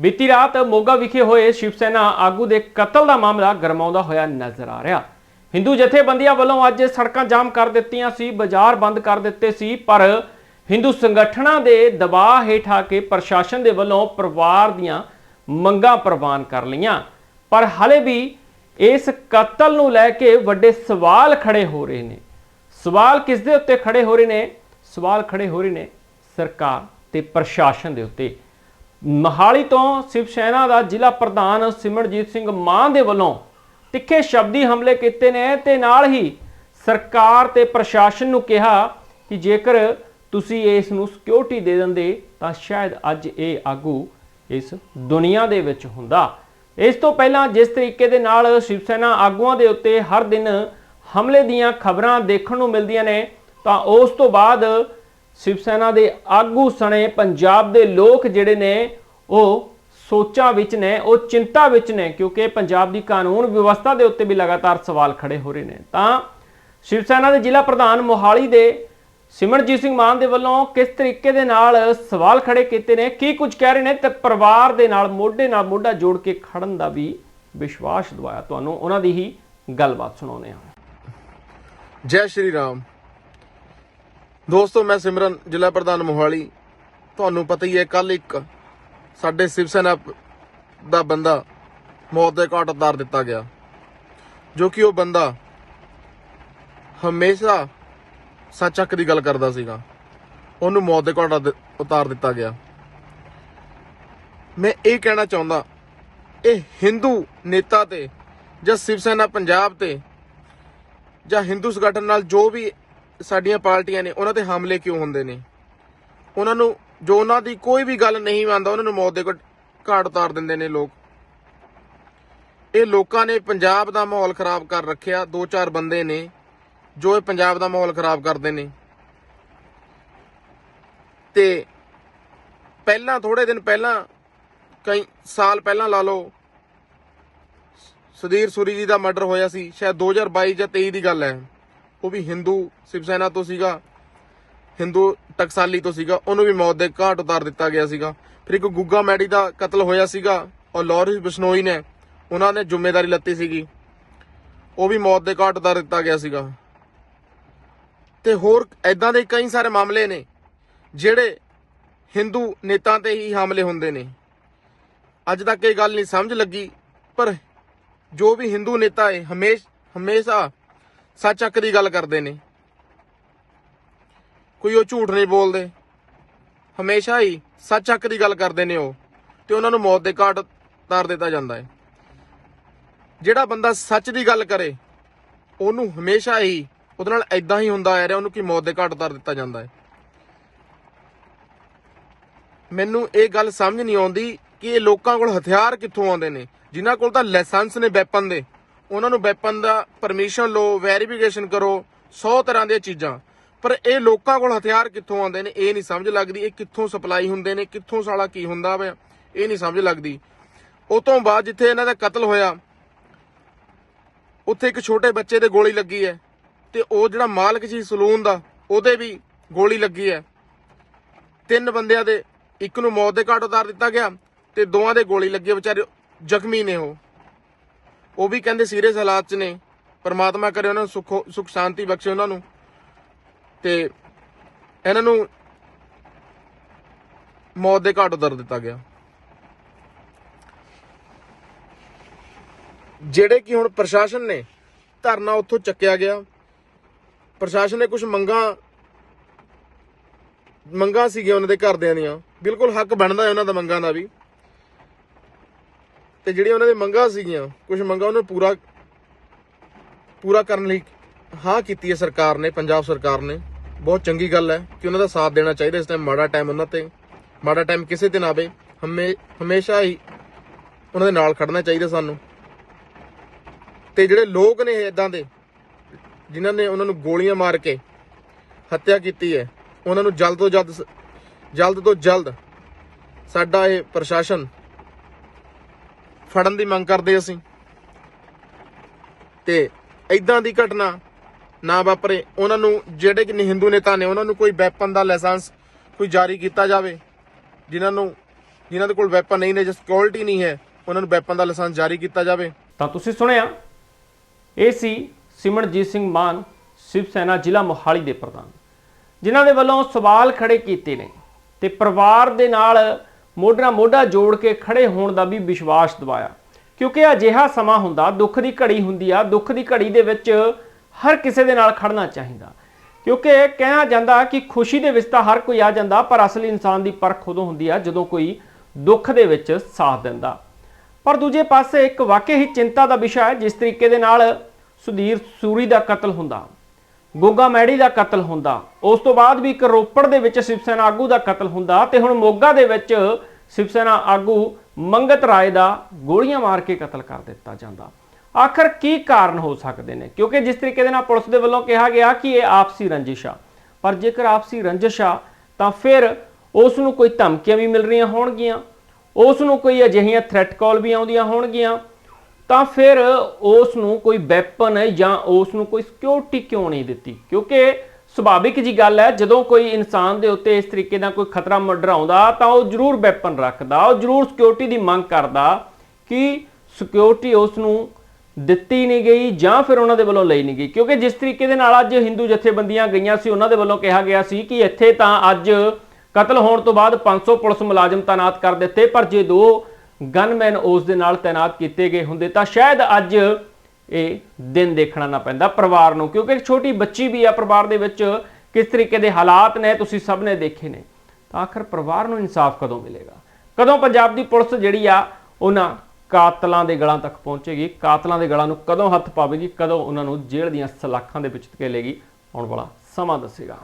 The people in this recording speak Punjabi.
ਬੀਤੀ ਰਾਤ ਮੋਗਾ ਵਿਖੇ ਹੋਏ ਸ਼ਿਵ ਸੈਨਾ ਆਗੂ ਦੇ ਕਤਲ ਦਾ ਮਾਮਲਾ ਗਰਮਾਉਂਦਾ ਹੋਇਆ ਨਜ਼ਰ ਆ ਰਿਹਾ। ਹਿੰਦੂ ਜਥੇਬੰਦੀਆਂ ਵੱਲੋਂ ਅੱਜ ਸੜਕਾਂ ਜਾਮ ਕਰ ਦਿੱਤੀਆਂ ਸੀ, ਬਾਜ਼ਾਰ ਬੰਦ ਕਰ ਦਿੱਤੇ ਸੀ, ਪਰ ਹਿੰਦੂ ਸੰਗਠਨਾਂ ਦੇ ਦਬਾਅ ਹੇਠ ਆ ਕੇ ਪ੍ਰਸ਼ਾਸਨ ਦੇ ਵੱਲੋਂ ਪਰਿਵਾਰ ਦੀਆਂ ਮੰਗਾਂ ਪ੍ਰਵਾਨ ਕਰ ਲਈਆਂ। ਪਰ ਹਲੇ ਵੀ ਇਸ ਕਤਲ ਨੂੰ ਲੈ ਕੇ ਵੱਡੇ ਸਵਾਲ ਖੜੇ ਹੋ ਰਹੇ ਨੇ। ਸਵਾਲ ਕਿਸ ਦੇ ਉੱਤੇ ਖੜੇ ਹੋ ਰਹੇ ਨੇ? ਸਵਾਲ ਖੜੇ ਹੋ ਰਹੇ ਨੇ ਸਰਕਾਰ ਤੇ ਪ੍ਰਸ਼ਾਸਨ ਦੇ ਉੱਤੇ। ਮਹਾਲੀ ਤੋਂ ਸ਼ਿਵ ਸੈਨਾ ਦਾ ਜ਼ਿਲ੍ਹਾ ਪ੍ਰਧਾਨ ਸਿਮਰਜੀਤ ਸਿੰਘ ਮਾਨ ਦੇ ਵੱਲੋਂ ਤਿੱਖੇ ਸ਼ਬਦੀ ਹਮਲੇ ਕੀਤੇ ਨੇ ਤੇ ਨਾਲ ਹੀ ਸਰਕਾਰ ਤੇ ਪ੍ਰਸ਼ਾਸਨ ਨੂੰ ਕਿਹਾ ਕਿ ਜੇਕਰ ਤੁਸੀਂ ਇਸ ਨੂੰ ਸਿਕਿਉਰਿਟੀ ਦੇ ਦਿੰਦੇ ਤਾਂ ਸ਼ਾਇਦ ਅੱਜ ਇਹ ਆਗੂ ਇਸ ਦੁਨੀਆ ਦੇ ਵਿੱਚ ਹੁੰਦਾ। ਇਸ ਤੋਂ ਪਹਿਲਾਂ ਜਿਸ ਤਰੀਕੇ ਦੇ ਨਾਲ ਸ਼ਿਵ ਸੈਨਾ ਆਗੂਆਂ ਦੇ ਉੱਤੇ ਹਰ ਦਿਨ ਹਮਲੇ ਦੀਆਂ ਖਬਰਾਂ ਦੇਖਣ ਨੂੰ ਮਿਲਦੀਆਂ ਨੇ, ਤਾਂ ਉਸ ਤੋਂ ਬਾਅਦ ਸ਼ਿਵ ਸੈਨਾ ਦੇ ਆਗੂ ਸਣੇ ਪੰਜਾਬ ਦੇ ਲੋਕ ਜਿਹੜੇ ਨੇ ਉਹ ਸੋਚਾਂ ਵਿੱਚ ਨੇ, ਉਹ ਚਿੰਤਾ ਵਿੱਚ ਨੇ, ਕਿਉਂਕਿ ਪੰਜਾਬ ਦੀ ਕਾਨੂੰਨ ਵਿਵਸਥਾ ਦੇ ਉੱਤੇ ਵੀ ਲਗਾਤਾਰ ਸਵਾਲ ਖੜੇ ਹੋ ਰਹੇ ਨੇ। ਤਾਂ ਸ਼ਿਵ ਸੈਨਾ ਦੇ ਜ਼ਿਲ੍ਹਾ ਪ੍ਰਧਾਨ ਮੋਹਾਲੀ ਦੇ ਸਿਮਰਜੀਤ ਸਿੰਘ ਮਾਨ ਦੇ ਵੱਲੋਂ ਕਿਸ ਤਰੀਕੇ ਦੇ ਨਾਲ ਸਵਾਲ ਖੜੇ ਕੀਤੇ ਨੇ, ਕੀ ਕੁਝ ਕਹਿ ਰਹੇ ਨੇ ਤੇ ਪਰਿਵਾਰ ਦੇ ਨਾਲ, ਮੋਢੇ ਨਾਲ ਮੋਢਾ ਜੋੜ ਕੇ ਖੜਨ ਦਾ ਵੀ ਵਿਸ਼ਵਾਸ ਦਵਾਇਆ। ਤੁਹਾਨੂੰ ਉਹਨਾਂ ਦੀ ਹੀ ਗੱਲਬਾਤ ਸੁਣਾਉਂਦੇ ਹਾਂ। ਜੈ ਸ਼੍ਰੀ ਰਾਮ। ਦੋਸਤੋ, ਮੈਂ ਸਿਮਰਨ, ਜ਼ਿਲ੍ਹਾ ਪ੍ਰਧਾਨ ਮੋਹਾਲੀ। ਤੁਹਾਨੂੰ ਪਤਾ ਹੀ ਹੈ ਕੱਲ ਇੱਕ ਸਾਡੇ ਸ਼ਿਵ ਸੈਨਾ ਦਾ ਬੰਦਾ ਮੌਤ ਦੇ ਘਾਟ ਉਤਾਰ ਦਿੱਤਾ ਗਿਆ, ਜੋ ਕਿ ਉਹ ਬੰਦਾ ਹਮੇਸ਼ਾ ਸੱਚ ਦੀ ਗੱਲ ਕਰਦਾ ਸੀਗਾ। ਉਹਨੂੰ ਮੌਤ ਦੇ ਘਾਟ ਉਤਾਰ ਦਿੱਤਾ ਗਿਆ। ਮੈਂ ਇਹ ਕਹਿਣਾ ਚਾਹੁੰਦਾ, ਇਹ ਹਿੰਦੂ ਨੇਤਾ ਤੇ ਜਾਂ ਸ਼ਿਵ ਸੈਨਾ ਪੰਜਾਬ ਤੇ ਜਾਂ ਹਿੰਦੂ ਸੰਗਠਨ ਨਾਲ ਜੋ ਵੀ ਸਾਡੀਆਂ ਪਾਰਟੀਆਂ ਨੇ, ਉਹਨਾਂ ਤੇ ਹਮਲੇ ਕਿਉਂ ਹੁੰਦੇ ਨੇ? ਉਹਨਾਂ ਨੂੰ ਜੋ ਉਹਨਾਂ ਦੀ ਕੋਈ ਵੀ ਗੱਲ ਨਹੀਂ ਮੰਨਦਾ, ਉਹਨਾਂ ਨੂੰ ਮੌਤ ਦੇ ਘ- ਘਾਟ ਉਤਾਰ ਦਿੰਦੇ ਨੇ ਲੋਕ। ਇਹ ਲੋਕਾਂ ਨੇ ਪੰਜਾਬ ਦਾ ਮਾਹੌਲ ਖਰਾਬ ਕਰ ਰੱਖਿਆ ਦੋ ਚਾਰ ਬੰਦੇ ਨੇ, ਜੋ ਇਹ ਪੰਜਾਬ ਦਾ ਮਾਹੌਲ ਖਰਾਬ ਕਰਦੇ ਨੇ। ਤੇ ਪਹਿਲਾਂ ਥੋੜੇ ਦਿਨ ਪਹਿਲਾਂ, ਕਈ ਸਾਲ ਪਹਿਲਾਂ ਲਾ ਲਓ, ਸੁਧੀਰ ਸੂਰੀ ਜੀ ਦਾ ਮਰਡਰ ਹੋਇਆ ਸੀ, ਸ਼ਾਇਦ 2022 ਜਾਂ 23 ਦੀ ਗੱਲ ਹੈ। ਉਹ ਵੀ ਹਿੰਦੂ ਸ਼ਿਵ ਸੈਨਾ ਤੋਂ ਸੀਗਾ। ਹਿੰਦੂ ਟਕਸਾਲੀ ਤੋਂ ਸੀਗਾ, ਉਹਨੂੰ ਵੀ ਮੌਤ ਦੇ ਘਾਟ ਉਤਾਰ ਦਿੱਤਾ ਗਿਆ ਸੀਗਾ। ਫਿਰ ਇੱਕ ਗੁੱਗਾ ਮੈਡੀ ਦਾ ਕਤਲ ਹੋਇਆ ਸੀਗਾ, ਔਰ ਲੌਰੈਂਸ ਬਿਸ਼ਨੋਈ ਨੇ, ਉਹਨਾਂ ਨੇ ਜ਼ਿੰਮੇਵਾਰੀ ਲੱਤੀ ਸੀਗੀ। ਉਹ ਵੀ ਮੌਤ ਦੇ ਘਾਟ ਉਤਾਰ ਦਿੱਤਾ ਗਿਆ ਸੀਗਾ। ਤੇ ਹੋਰ ਐਦਾਂ ਦੇ ਕਈ ਸਾਰੇ ਮਾਮਲੇ ਨੇ, ਜਿਹੜੇ ਹਿੰਦੂ ਨੇਤਾ ਤੇ ਹੀ ਹਮਲੇ ਹੁੰਦੇ ਨੇ। ਅੱਜ ਤੱਕ ਇਹ ਗੱਲ ਨਹੀਂ ਸਮਝ ਲੱਗੀ, ਪਰ ਜੋ ਵੀ ਹਿੰਦੂ ਨੇਤਾ ਹੈ ਹਮੇਸ਼, ਹਮੇਸ਼ਾ ਸੱਚ ਹੱਕ ਦੀ ਗੱਲ ਕਰਦੇ ਨੇ। ਕੋਈ ਉਹ ਝੂਠ ਨਹੀਂ ਬੋਲਦੇ। ਹਮੇਸ਼ਾ ਹੀ ਸੱਚ ਹੱਕ ਦੀ ਗੱਲ ਕਰਦੇ ਨੇ ਉਹ, ਤੇ ਉਹਨਾਂ ਨੂੰ ਮੌਤ ਦੇ ਘਾਟ ਉਤਾਰ ਦਿੱਤਾ ਜਾਂਦਾ ਹੈ। ਜਿਹੜਾ ਬੰਦਾ ਸੱਚ ਦੀ ਗੱਲ ਕਰੇ, ਉਹਨੂੰ ਹਮੇਸ਼ਾ ਹੀ, ਉਹਦੇ ਨਾਲ ਐਦਾਂ ਹੀ ਹੁੰਦਾ ਆ ਰਿਹਾ ਉਹਨੂੰ ਕੀ ਮੌਤ ਦੇ ਘਾਟ ਉਤਾਰ ਦਿੱਤਾ ਜਾਂਦਾ ਹੈ। ਮੈਨੂੰ ਇਹ ਗੱਲ ਸਮਝ ਨਹੀਂ ਆਉਂਦੀ ਕਿ ਇਹ ਲੋਕਾਂ ਕੋਲ ਹਥਿਆਰ ਕਿੱਥੋਂ ਆਉਂਦੇ ਨੇ, ਜਿਨ੍ਹਾਂ ਕੋਲ ਤਾਂ ਲਾਇਸੈਂਸ ਨੇ ਵੈਪਨ ਦੇ। ਉਹਨਾਂ ਨੂੰ ਵੈਪਨ ਦਾ ਪਰਮਿਸ਼ਨ ਲਓ, ਵੈਰੀਫਿਕੇਸ਼ਨ ਕਰੋ 100 ਤਰ੍ਹਾਂ ਦੀਆਂ ਚੀਜ਼ਾਂ। ਪਰ ਇਹ ਲੋਕਾਂ ਕੋਲ ਹਥਿਆਰ ਕਿੱਥੋਂ ਆਉਂਦੇ ਨੇ, ਇਹ ਨਹੀਂ ਸਮਝ ਲੱਗਦੀ, ਇਹ ਕਿੱਥੋਂ ਸਪਲਾਈ ਹੁੰਦੇ ਨੇ, ਕਿੱਥੋਂ ਸਾਲਾ ਕੀ ਹੁੰਦਾ ਵਾ, ਇਹ ਨਹੀਂ ਸਮਝ ਲੱਗਦੀ। ਉਹ ਤੋਂ ਬਾਅਦ ਜਿੱਥੇ ਇਹਨਾਂ ਦਾ ਕਤਲ ਹੋਇਆ, ਉੱਥੇ ਇੱਕ ਛੋਟੇ ਬੱਚੇ ਦੇ ਗੋਲੀ ਲੱਗੀ ਹੈ ਤੇ ਉਹ ਜਿਹੜਾ ਮਾਲਕ ਸੀ ਸਲੂਨ ਦਾ, ਉਹਦੇ ਵੀ ਗੋਲੀ ਲੱਗੀ ਹੈ। ਤਿੰਨ ਬੰਦਿਆਂ ਦੇ, ਇੱਕ ਨੂੰ ਮੌਤ ਦੇ ਘਾਟ ਉਤਾਰ ਦਿੱਤਾ ਗਿਆ ਤੇ ਦੋਵਾਂ ਦੇ ਗੋਲੀ ਲੱਗੀ ਵਿਚਾਰੇ ਜ਼ਖਮੀ ਨੇ ਉਹ। ਉਹ ਵੀ ਕਹਿੰਦੇ ਸੀਰੀਅਸ ਹਾਲਾਤ 'ਚ ਨੇ, ਪਰਮਾਤਮਾ ਕਰੇ ਉਹਨਾਂ ਨੂੰ ਸੁੱਖ ਸੁਖ ਸ਼ਾਂਤੀ ਬਖਸ਼ੇ ਉਹਨਾਂ ਨੂੰ। ਤੇ ਇਹਨਾਂ ਨੂੰ ਮੌਤ ਦੇ ਘਾਟ ਉਤਾਰ ਦਿੱਤਾ ਗਿਆ। ਜਿਹੜੇ ਕਿ ਹੁਣ ਪ੍ਰਸ਼ਾਸਨ ਨੇ ਧਰਨਾ ਉੱਥੋਂ ਚੱਕਿਆ ਗਿਆ। ਪ੍ਰਸ਼ਾਸਨ ਨੇ ਕੁਝ ਮੰਗਾਂ ਮੰਗਾਂ ਸੀਗੀਆਂ ਉਹਨਾਂ ਦੇ ਘਰਦਿਆਂ ਦੀਆਂ। ਬਿਲਕੁਲ ਹੱਕ ਬਣਦਾ ਹੈ ਉਹਨਾਂ ਦਾ ਮੰਗਾਂ ਦਾ ਵੀ। ਤੇ ਜਿਹੜੀਆਂ ਉਹਨਾਂ ਦੇ ਮੰਗਾਂ ਸੀਗੀਆਂ ਕੁਝ ਮੰਗਾਂ ਉਹਨੂੰ ਪੂਰਾ ਪੂਰਾ ਕਰਨ ਲਈ ਹਾਂ ਕੀਤੀ ਹੈ ਸਰਕਾਰ ਨੇ, ਪੰਜਾਬ ਸਰਕਾਰ ਨੇ। ਬਹੁਤ ਚੰਗੀ ਗੱਲ ਹੈ ਕਿ ਉਹਨਾਂ ਦਾ ਸਾਥ ਦੇਣਾ ਚਾਹੀਦਾ ਇਸ ਟਾਈਮ ਮਾੜਾ ਟਾਈਮ ਉਹਨਾਂ ਤੇ। ਮਾੜਾ ਟਾਈਮ ਕਿਸੇ ਤੇ ਨਾ ਆਵੇ। ਹਮੇ, ਹਮੇਸ਼ਾ ਹੀ ਉਹਨਾਂ ਦੇ ਨਾਲ ਖੜਨਾ ਚਾਹੀਦਾ ਸਾਨੂੰ। ਤੇ ਜਿਹੜੇ ਲੋਕ ਨੇ ਇਦਾਂ ਦੇ, ਜਿਨ੍ਹਾਂ ਨੇ ਉਹਨਾਂ ਨੂੰ ਗੋਲੀਆਂ ਮਾਰ ਕੇ ਹੱਤਿਆ ਕੀਤੀ ਹੈ, ਉਹਨਾਂ ਨੂੰ ਜਲਦ ਤੋਂ ਜਲਦ ਸ- ਜਲਦ ਤੋਂ ਜਲਦ ਸਾਡਾ ਇਹ ਪ੍ਰਸ਼ਾਸਨ ਫੜਨ ਦੀ ਮੰਗ ਕਰਦੇ ਅਸੀਂ। ਤੇ ਇਦਾਂ ਦੀ ਘਟਨਾ ਨਾ ਵਾਪਰੇ। ਉਹਨਾਂ ਨੂੰ ਜਿਹੜੇ ਕਿ ਹਿੰਦੂ ਨੇਤਾ ਨੇ, ਉਹਨਾਂ ਨੂੰ ਕੋਈ ਵੈਪਨ ਦਾ ਲਾਇਸੈਂਸ ਕੋਈ ਜਾਰੀ ਕੀਤਾ ਜਾਵੇ, ਜਿਨ੍ਹਾਂ ਨੂੰ ਜਿਨ੍ਹਾਂ ਦੇ ਕੋਲ ਵੈਪਨ ਨਹੀਂ ਨੇ ਜਾਂ ਸਿਕਿਉਰਿਟੀ ਨਹੀਂ ਹੈ, ਉਹਨਾਂ ਨੂੰ ਵੈਪਨ ਦਾ ਲਾਇਸੈਂਸ ਜਾਰੀ ਕੀਤਾ ਜਾਵੇ। ਤਾਂ ਤੁਸੀਂ ਸੁਣਿਆ, ਇਹ ਸੀ ਸਿਮਰਨਜੀਤ ਸਿੰਘ ਮਾਨ, ਸ਼ਿਵ ਸੈਨਾ ਜ਼ਿਲ੍ਹਾ ਮੋਹਾਲੀ ਦੇ ਪ੍ਰਧਾਨ, ਜਿਨ੍ਹਾਂ ਦੇ ਵੱਲੋਂ ਸਵਾਲ ਖੜੇ ਕੀਤੇ ਨੇ ਤੇ ਪਰਿਵਾਰ ਦੇ ਨਾਲ ਮੋਢਾ ਮੋਢਾ ਜੋੜ ਕੇ ਖੜੇ ਹੋਣ ਦਾ ਵੀ ਵਿਸ਼ਵਾਸ ਦਿਵਾਇਆ। ਕਿਉਂਕਿ ਅਜਿਹਾ ਸਮਾਂ ਹੁੰਦਾ, ਦੁੱਖ ਦੀ ਘੜੀ ਹੁੰਦੀ ਆ, ਦੁੱਖ ਦੀ ਘੜੀ ਦੇ ਵਿੱਚ ਹਰ ਕਿਸੇ ਦੇ ਨਾਲ ਖੜਨਾ ਚਾਹੀਦਾ। ਕਿਉਂਕਿ ਕਿਹਾ ਜਾਂਦਾ ਕਿ ਖੁਸ਼ੀ ਦੇ ਵਿੱਚ ਤਾਂ ਹਰ ਕੋਈ ਆ ਜਾਂਦਾ, ਪਰ ਅਸਲੀ ਇਨਸਾਨ ਦੀ ਪਰਖ ਉਦੋਂ ਹੁੰਦੀ ਆ ਜਦੋਂ ਕੋਈ ਦੁੱਖ ਦੇ ਵਿੱਚ ਸਾਥ ਦਿੰਦਾ। ਪਰ ਦੂਜੇ ਪਾਸੇ ਇੱਕ ਵਾਕਿਆ ਹੀ ਚਿੰਤਾ ਦਾ ਵਿਸ਼ਾ ਹੈ, ਜਿਸ ਤਰੀਕੇ ਦੇ ਨਾਲ ਸੁਧੀਰ ਸੂਰੀ ਦਾ ਕਤਲ ਹੁੰਦਾ, ਗੋਗਾ ਮੈੜੀ ਦਾ ਕਤਲ ਹੁੰਦਾ, ਉਸ ਤੋਂ ਬਾਅਦ ਵੀ ਇੱਕ ਰੋਪੜ ਦੇ ਵਿੱਚ ਸ਼ਿਵ ਸੈਨਾ ਆਗੂ ਦਾ ਕਤਲ ਹੁੰਦਾ ਤੇ ਹੁਣ ਮੋਗਾ ਦੇ ਵਿੱਚ ਸ਼ਿਵ ਸੈਨਾ ਆਗੂ ਮੰਗਤ ਰਾਏ ਦਾ ਗੋਲੀਆਂ ਮਾਰ ਕੇ ਕਤਲ ਕਰ ਦਿੱਤਾ ਜਾਂਦਾ। ਆਖਰ ਕੀ ਕਾਰਨ ਹੋ ਸਕਦੇ ਨੇ? ਕਿਉਂਕਿ ਜਿਸ ਤਰੀਕੇ ਦੇ ਨਾਲ ਪੁਲਿਸ ਦੇ ਵੱਲੋਂ ਕਿਹਾ ਗਿਆ ਕਿ ਇਹ ਆਪਸੀ ਰੰਜਿਸ਼। ਆ ਪਰ ਜੇਕਰ ਆਪਸੀ ਰੰਜਿਸ਼ ਆ ਤਾਂ ਫਿਰ ਉਸ ਨੂੰ ਕੋਈ ਧਮਕੀਆਂ ਵੀ ਮਿਲ ਰਹੀਆਂ ਹੋਣਗੀਆਂ ਉਸ ਨੂੰ ਕੋਈ ਅਜਿਹੀਆਂ ਥ੍ਰੈਟ ਕਾਲ ਵੀ ਆਉਂਦੀਆਂ ਹੋਣਗੀਆਂ, ਤਾਂ ਫਿਰ ਉਸ ਨੂੰ ਕੋਈ ਵੈਪਨ ਜਾਂ ਉਸ ਨੂੰ ਕੋਈ ਸਿਕਿਉਰਿਟੀ ਕਿਉਂ ਨਹੀਂ ਦਿੱਤੀ? ਕਿਉਂਕਿ ਸੁਭਾਵਿਕ ਜੀ ਗੱਲ ਹੈ, ਜਦੋਂ ਕੋਈ ਇਨਸਾਨ ਦੇ ਉੱਤੇ ਇਸ ਤਰੀਕੇ ਦਾ ਕੋਈ ਖਤਰਾ ਮੰਡਰਾਉਂਦਾ ਤਾਂ ਉਹ ਜ਼ਰੂਰ ਵੈਪਨ ਰੱਖਦਾ, ਉਹ ਜ਼ਰੂਰ ਸਿਕਿਉਰਿਟੀ ਦੀ ਮੰਗ ਕਰਦਾ ਕਿ ਸਿਕਿਉਰਿਟੀ ਉਸ ਨੂੰ ਦਿੱਤੀ ਨਹੀਂ ਗਈ ਜਾਂ ਫਿਰ ਉਹਨਾਂ ਦੇ ਵੱਲੋਂ ਲਈ ਨਹੀਂ ਗਈ। ਕਿਉਂਕਿ ਜਿਸ ਤਰੀਕੇ ਦੇ ਨਾਲ ਅੱਜ ਹਿੰਦੂ ਜਥੇਬੰਦੀਆਂ ਗਈਆਂ ਸੀ, ਉਹਨਾਂ ਦੇ ਵੱਲੋਂ ਕਿਹਾ ਗਿਆ ਸੀ ਕਿ ਇੱਥੇ ਤਾਂ ਅੱਜ ਕਤਲ ਹੋਣ ਤੋਂ ਬਾਅਦ 500 ਪੁਲਿਸ ਮੁਲਾਜ਼ਮ ਤਾਇਨਾਤ ਕਰ ਦਿੱਤੇ, ਪਰ ਜੇ ਦੋ ਗਨਮੈਨ ਉਸ ਦੇ ਨਾਲ ਤਾਇਨਾਤ ਕੀਤੇ ਗਏ ਹੁੰਦੇ ਤਾਂ ਸ਼ਾਇਦ ਅੱਜ ਇਹ ਦਿਨ ਦੇਖਣਾ ਨਾ ਪੈਂਦਾ ਪਰਿਵਾਰ ਨੂੰ। ਕਿਉਂਕਿ ਇੱਕ ਛੋਟੀ ਬੱਚੀ ਵੀ ਆ ਪਰਿਵਾਰ ਦੇ ਵਿੱਚ, ਕਿਸ ਤਰੀਕੇ ਦੇ ਹਾਲਾਤ ਨੇ ਤੁਸੀਂ ਸਭ ਨੇ ਦੇਖੇ ਨੇ, ਤਾਂ ਆਖਰ ਪਰਿਵਾਰ ਨੂੰ ਇਨਸਾਫ ਕਦੋਂ ਮਿਲੇਗਾ? ਕਦੋਂ ਪੰਜਾਬ ਦੀ ਪੁਲਿਸ ਜਿਹੜੀ ਆ, ਉਹਨਾਂ ਕਾਤਲਾਂ ਦੇ ਗਲਾਂ ਤੱਕ ਪਹੁੰਚੇਗੀ। ਕਾਤਲਾਂ ਦੇ ਗਲਾਂ ਨੂੰ ਕਦੋਂ ਹੱਥ ਪਾਵੇਗੀ, ਕਦੋਂ ਉਹਨਾਂ ਨੂੰ ਜੇਲ੍ਹ ਦੀਆਂ ਸਲਾਖਾਂ ਦੇ ਵਿੱਚ ਧਕੇਲੇਗੀ, ਆਉਣ ਵਾਲਾ ਸਮਾਂ ਦੱਸੇਗਾ।